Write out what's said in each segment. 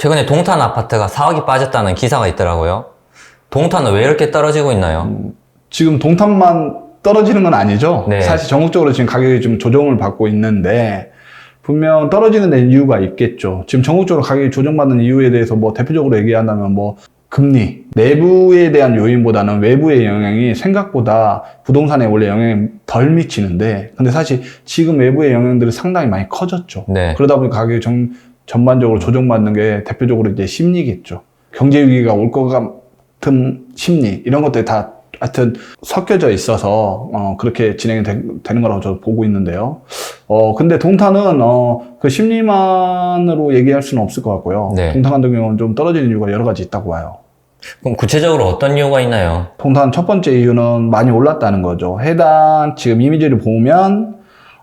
최근에 동탄 아파트가 4억이 빠졌다는 기사가 있더라고요. 동탄은 왜 이렇게 떨어지고 있나요? 지금 동탄만 떨어지는 건 아니죠. 네. 사실 전국적으로 지금 가격이 좀 조정을 받고 있는데 분명 떨어지는 데는 이유가 있겠죠. 지금 전국적으로 가격이 조정받는 이유에 대해서 뭐 대표적으로 얘기한다면 뭐 금리, 내부에 대한 요인보다는 외부의 영향이 생각보다 부동산에 원래 영향이 덜 미치는데 근데 사실 지금 외부의 영향들이 상당히 많이 커졌죠. 네. 그러다 보니 가격이 전, 전반적으로 조정받는 게 대표적으로 이제 심리겠죠. 경제 위기가 올 것 같은 심리 이런 것들이 다 하여튼 섞여져 있어서 어, 그렇게 진행이 되, 는 거라고 저도 보고 있는데요. 어 근데 동탄은 어, 그 심리만으로 얘기할 수는 없을 것 같고요. 네. 동탄 같은 경우는 좀 떨어지는 이유가 여러 가지 있다고 봐요. 그럼 구체적으로 어떤 이유가 있나요? 동탄 첫 번째 이유는 많이 올랐다는 거죠. 해당 지금 이미지를 보면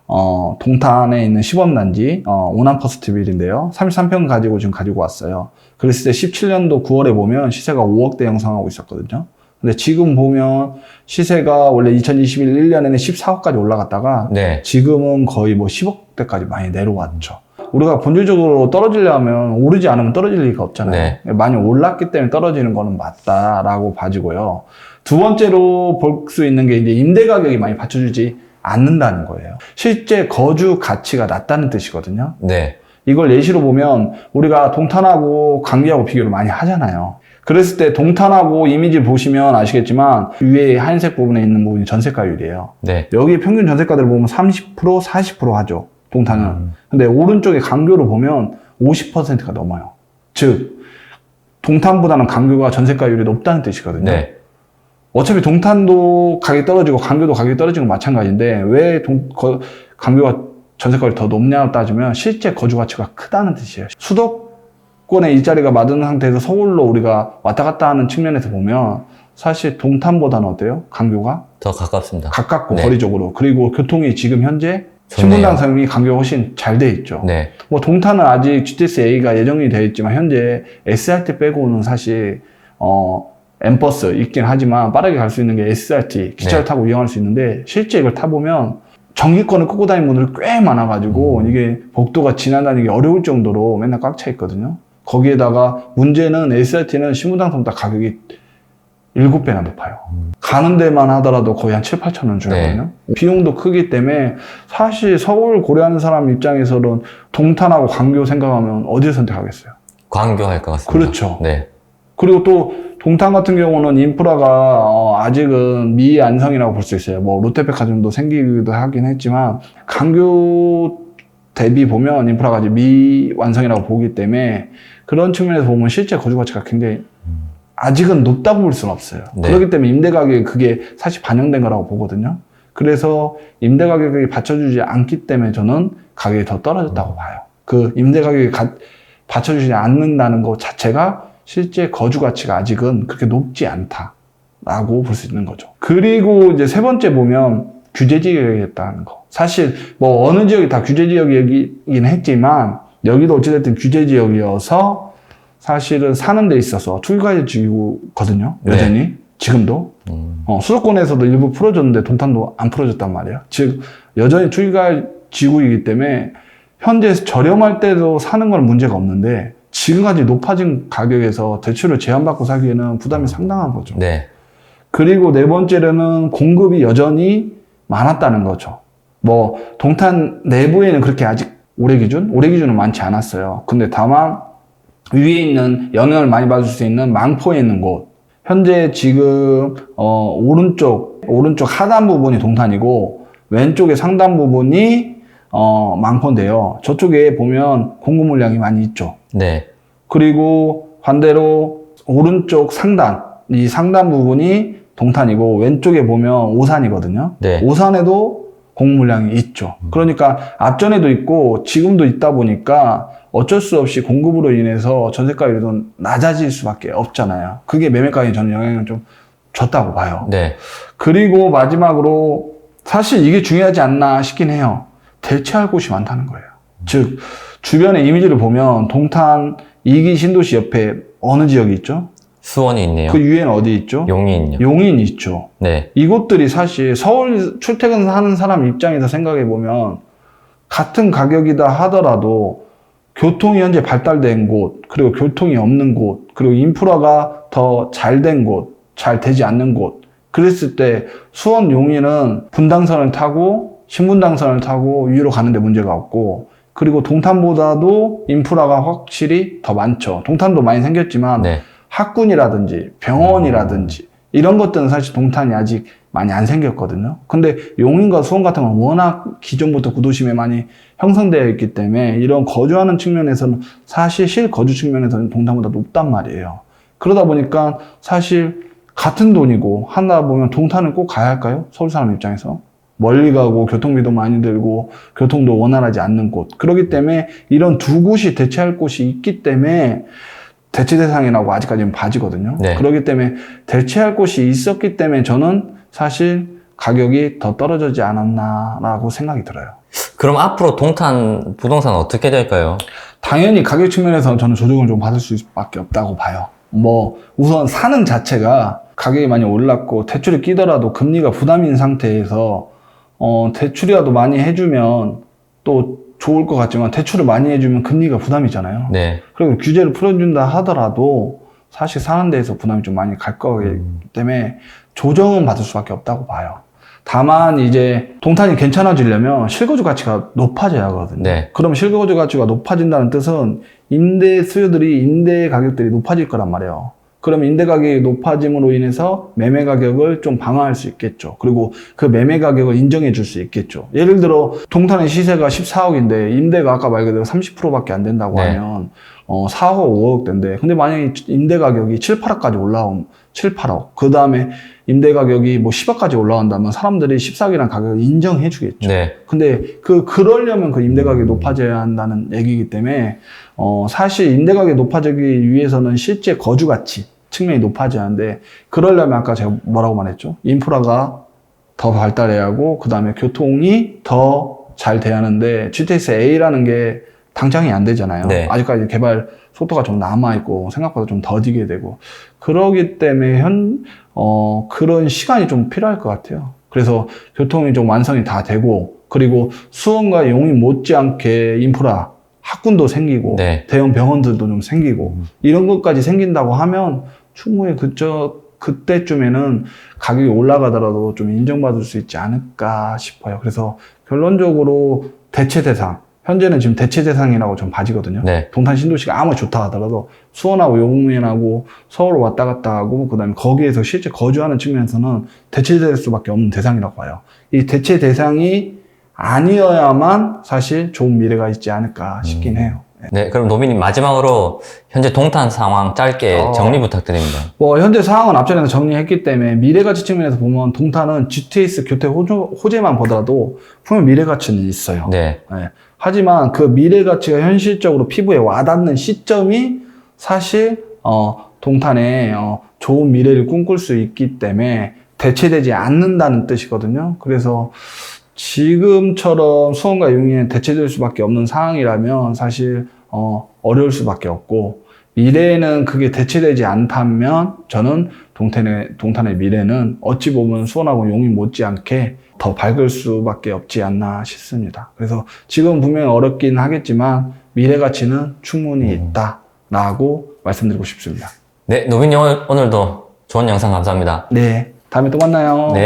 어, 동탄에 있는 시범단지 어, 오남 퍼스트빌인데요. 33평 가지고 지금 가지고 왔어요. 그랬을 때 17년도 9월에 보면 시세가 5억대 형성하고 있었거든요. 근데 지금 보면 시세가 원래 2021 1년에는 14억까지 올라갔다가 네. 지금은 거의 뭐 10억대까지 많이 내려왔죠. 우리가 본질적으로 떨어지려면 오르지 않으면 떨어질 리가 없잖아요. 많이 올랐기 때문에 떨어지는 거는 맞다라고 봐지고요. 두 번째로 볼 수 있는 게 이제 임대 가격이 많이 받쳐주지 않는다는 거예요. 실제 거주 가치가 낮다는 뜻이거든요. 네. 이걸 예시로 보면 우리가 동탄하고 강계하고 비교를 많이 하잖아요. 그랬을 때 동탄하고 이미지 보시면 아시겠지만 위에 하얀색 부분에 있는 부분이 전세가율이에요. 네. 여기 평균 전세가들을 보면 30% 40% 하죠. 동탄은. 음. 근데 오른쪽에 강교를 보면 50%가 넘어요. 즉 동탄보다는 강교가 전세가율이 높다는 뜻이거든요. 네. 어차피 동탄도 가격이 떨어지고 강교도 가격이 떨어지는 건 마찬가지인데 왜 동, 거- 강교가 전세가율이 더 높냐고 따지면 실제 거주 가치가 크다는 뜻이에요. 수도권에 일자리가 맞은 상태에서 서울로 우리가 왔다 갔다 하는 측면에서 보면 사실 동탄보다는 어때요? 강교가? 더 가깝습니다. 가깝고 네. 거리적으로 그리고 교통이 지금 현재 좋네요. 신분당 사용이 강교가 훨씬 잘 돼 있죠. 네. 뭐 동탄은 아직 GTS A가 예정이 되어 있지만 현재 SRT 빼고는 사실 어 엠버스 있긴 하지만 빠르게 갈 수 있는 게 SRT 기차를 네. 타고 이용할 수 있는데 실제 이걸 타보면 전기권을 끄고 다니는 분들이 꽤 많아가지고 음. 이게 복도가 지나다니기 어려울 정도로 맨날 꽉 차 있거든요. 거기에다가 문제는 SRT는 신분당선보다 가격이 7배나 높아요. 가는 데만 하더라도 거의 한 7, 8천 원 주거든요. 비용도 크기 때문에 사실 서울 고려하는 사람 입장에서는 동탄하고 광교 생각하면 어디를 선택하겠어요? 광교 할 것 같습니다. 그렇죠. 네. 그리고 또 동탄 같은 경우는 인프라가 어, 아직은 미안성이라고 볼 수 있어요. 뭐 롯데백화점도 생기기도 하긴 했지만 강교 대비 보면 인프라가 아직 미완성이라고 보기 때문에 그런 측면에서 보면 실제 거주 가치가 굉장히 아직은 높다고 볼 수는 없어요. 네. 그렇기 때문에 임대 가격이 그게 사실 반영된 거라고 보거든요. 그래서 임대 가격이 받쳐주지 않기 때문에 저는 가격이 더 떨어졌다고 봐요. 그 임대 가격이 가- 받쳐주지 않는다는 것 자체가 실제 거주 가치가 아직은 그렇게 높지 않다라고 볼 수 있는 거죠. 그리고 이제 세 번째 보면 규제 지역이었다는 거. 사실 뭐 어느 지역이 다 규제 지역이긴 했지만 여기도 어찌됐든 규제 지역이어서 사실은 사는 데 있어서 투기가 지구거든요. 네. 여전히 지금도 음. 어, 수도권에서도 일부 풀어줬는데 동탄도 안 풀어줬단 말이에요. 즉 여전히 투기가 지구이기 때문에 현재 저렴할 때도 사는 건 문제가 없는데 지금까지 높아진 가격에서 대출을 제한받고 살기에는 부담이 상당한 거죠. 네. 그리고 네 번째로는 공급이 여전히 많았다는 거죠. 뭐 동탄 내부에는 그렇게 아직 올해 기준? 올해 기준은 많지 않았어요. 근데 다만 위에 있는 영향을 많이 받을 수 있는 망포에 있는 곳 현재 지금 어, 오른쪽 오른쪽 하단 부분이 동탄이고 왼쪽의 상단 부분이 어, 망포인데요. 저쪽에 보면 공급 물량이 많이 있죠. 네. 그리고 반대로 오른쪽 상단, 이 상단 부분이 동탄이고 왼쪽에 보면 오산이거든요. 네. 오산에도 공물량이 있죠. 그러니까 앞전에도 있고 지금도 있다 보니까 어쩔 수 없이 공급으로 인해서 전세가율이 좀 낮아질 수밖에 없잖아요. 그게 매매가에 저는 영향을 좀 줬다고 봐요. 네. 그리고 마지막으로 사실 이게 중요하지 않나 싶긴 해요. 대체할 곳이 많다는 거예요. 즉 주변의 이미지를 보면 동탄 이기 신도시 옆에 어느 지역이 있죠? 수원이 있네요. 그 위에는 어디 있죠? 용이 있네요. 용인 있죠. 네. 이곳들이 사실 서울 출퇴근하는 사람 입장에서 생각해 보면 같은 가격이다 하더라도 교통이 현재 발달된 곳, 그리고 교통이 없는 곳, 그리고 인프라가 더 잘 된 곳, 잘 되지 않는 곳. 그랬을 때 수원 용인은 분당선을 타고 신분당선을 타고 위로 가는데 문제가 없고 그리고 동탄보다도 인프라가 확실히 더 많죠. 동탄도 많이 생겼지만 네. 학군이라든지 병원이라든지 이런 것들은 사실 동탄이 아직 많이 안 생겼거든요. 근데 용인과 수원 같은 건 워낙 기존부터 구도심에 많이 형성되어 있기 때문에 이런 거주하는 측면에서는 사실 실거주 측면에서는 동탄보다 높단 말이에요. 그러다 보니까 사실 같은 돈이고 하다 보면 동탄을 꼭 가야 할까요? 서울 사람 입장에서. 멀리 가고 교통비도 많이 들고 교통도 원활하지 않는 곳. 그렇기 때문에 이런 두 곳이 대체할 곳이 있기 때문에 대체 대상이라고 아직까지는 봐지거든요. 네. 그렇기 때문에 대체할 곳이 있었기 때문에 저는 사실 가격이 더 떨어지지 않았나라고 생각이 들어요. 그럼 앞으로 동탄 부동산 어떻게 될까요? 당연히 가격 측면에서는 저는 조정을 좀 받을 수밖에 없다고 봐요. 뭐 우선 사는 자체가 가격이 많이 올랐고 대출이 끼더라도 금리가 부담인 상태에서 어, 대출이라도 많이 해주면 또 좋을 것 같지만 대출을 많이 해주면 금리가 부담이잖아요. 네. 그리고 규제를 풀어준다 하더라도 사실 사는 데에서 부담이 좀 많이 갈 거기 때문에 조정은 받을 수밖에 없다고 봐요. 다만 이제 동탄이 괜찮아지려면 실거주 가치가 높아져야 하거든요. 네. 그럼 실거주 가치가 높아진다는 뜻은 임대 수요들이 임대 가격들이 높아질 거란 말이에요. 그럼 임대 가격이 높아짐으로 인해서 매매 가격을 좀 방어할 수 있겠죠. 그리고 그 매매 가격을 인정해 줄 수 있겠죠. 예를 들어 동탄의 시세가 14억인데 임대가 아까 말 그대로 30%밖에 안 된다고 네. 하면 어 4억 5억대인데 근데 만약에 임대 가격이 7, 8억까지 올라온 7, 8억 그 다음에 임대 가격이 뭐 10억까지 올라온다면 사람들이 14억이라는 가격을 인정해 주겠죠. 네. 근데 그 그러려면 그 임대 가격이 높아져야 한다는 얘기이기 때문에 어 사실 임대 가격이 높아지기 위해서는 실제 거주 가치 측면이 높아져야 하는데 그러려면 아까 제가 뭐라고 말했죠? 인프라가 더 발달해야 하고 그 다음에 교통이 더 잘 돼야 하는데 GTX A라는 게 당장이 안 되잖아요. 네. 아직까지 개발 속도가 좀 남아 있고 생각보다 좀 더디게 되고 그러기 때문에 현 어, 그런 시간이 좀 필요할 것 같아요. 그래서 교통이 좀 완성이 다 되고 그리고 수원과 용인 못지않게 인프라 학군도 생기고 네. 대형 병원들도 좀 생기고 이런 것까지 생긴다고 하면 충분히 그저 그때쯤에는 가격이 올라가더라도 좀 인정받을 수 있지 않을까 싶어요. 그래서 결론적으로 대체 대상 현재는 지금 대체 대상이라고 좀 봐지거든요. 네. 동탄 신도시가 아무리 좋다 하더라도 수원하고 용인하고 서울 왔다 갔다 하고 그다음에 거기에서 실제 거주하는 측면에서는 대체될 수밖에 없는 대상이라고 봐요. 이 대체 대상이 아니어야만 사실 좋은 미래가 있지 않을까 싶긴 해요. 네. 그럼 노비님 마지막으로 현재 동탄 상황 짧게 어. 정리 부탁드립니다. 뭐 현재 상황은 앞전에서 정리했기 때문에 미래 가치 측면에서 보면 동탄은 GTX 교태 호재만 보더라도 분명 미래 가치는 있어요. 네. 네. 하지만 그 미래 가치가 현실적으로 피부에 와닿는 시점이 사실 어, 동탄에 어, 좋은 미래를 꿈꿀 수 있기 때문에 대체되지 않는다는 뜻이거든요. 그래서 지금처럼 수원과 용인에 대체될 수밖에 없는 상황이라면 사실 어, 어려울 수밖에 없고 미래에는 그게 대체되지 않다면 저는 동탄의, 동탄의 미래는 어찌 보면 수원하고 용인 못지않게 더 밝을 수밖에 없지 않나 싶습니다. 그래서 지금 분명히 어렵긴 하겠지만 미래 가치는 충분히 있다라고 말씀드리고 싶습니다. 네. 노비님 오늘, 오늘도 좋은 영상 감사합니다. 네. 다음에 또 만나요. 네.